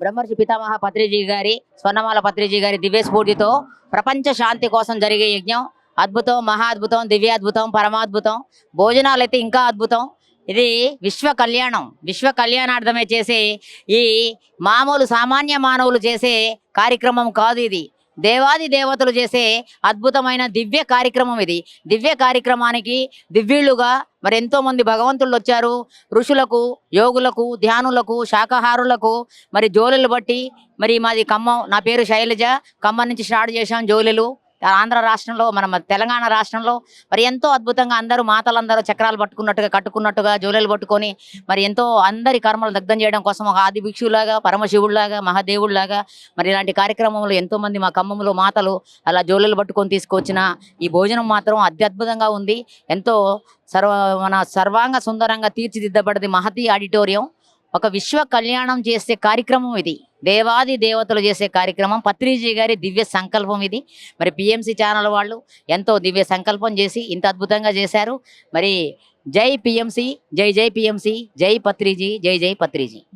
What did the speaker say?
బ్రహ్మర్షి పితామహ పత్రిజీ గారి స్వర్ణమాల పత్రిజీ గారి దివ్య స్ఫూర్తితో ప్రపంచ శాంతి కోసం జరిగే యజ్ఞం. అద్భుతం మహా అద్భుతం దివ్యాద్భుతం పరమాద్భుతం భోజనాలు అయితే ఇంకా అద్భుతం. ఇది విశ్వ కళ్యాణం. విశ్వ కళ్యాణార్థమే చేసే ఈ మామూలు సామాన్య మానవులు చేసే కార్యక్రమం కాదు ఇది. దేవాది దేవతలు చేసే అద్భుతమైన దివ్య కార్యక్రమం ఇది. దివ్య కార్యక్రమానికి దివ్యులుగా మరి ఎంతో మంది భగవంతులు వచ్చారు ఋషులకు యోగులకు ధ్యానులకు శాకాహారులకు మరి జోలులు బట్టి మరి మాది ఖమ్మం నా పేరు శైలజ ఖమ్మం నుంచి స్టార్ట్ చేశాం జోలులు. ఆంధ్ర రాష్ట్రంలో మన తెలంగాణ రాష్ట్రంలో మరి ఎంతో అద్భుతంగా అందరూ మాతలందరూ చక్రాలు పట్టుకున్నట్టుగా కట్టుకున్నట్టుగా జోలెలు పట్టుకొని మరి ఎంతో అందరి కర్మలు దగ్ధం చేయడం కోసం ఒక ఆది భిక్షులాగా పరమశివుడిలాగా మహాదేవుడిలాగా మరి ఇలాంటి కార్యక్రమంలో ఎంతో మంది మా ఖమ్మంలో మాతలు అలా జోలెలు పట్టుకొని తీసుకొచ్చిన ఈ భోజనం మాత్రం అత్యద్భుతంగా ఉంది. ఎంతో సర్వ మన సర్వాంగ సుందరంగా తీర్చిదిద్దబడింది మహతి ఆడిటోరియం. ఒక విశ్వ కళ్యాణం చేసే కార్యక్రమం ఇది. దేవాది దేవతలు చేసే కార్యక్రమం. పత్రిజీ గారి దివ్య సంకల్పం ఇది. మరి పిఎంసి ఛానల్ వాళ్ళు ఎంతో దివ్య సంకల్పం చేసి ఇంత అద్భుతంగా చేశారు. మరి జై పిఎంసి జై జై పిఎంసి జై పత్రిజీ జై జై పత్రిజీ.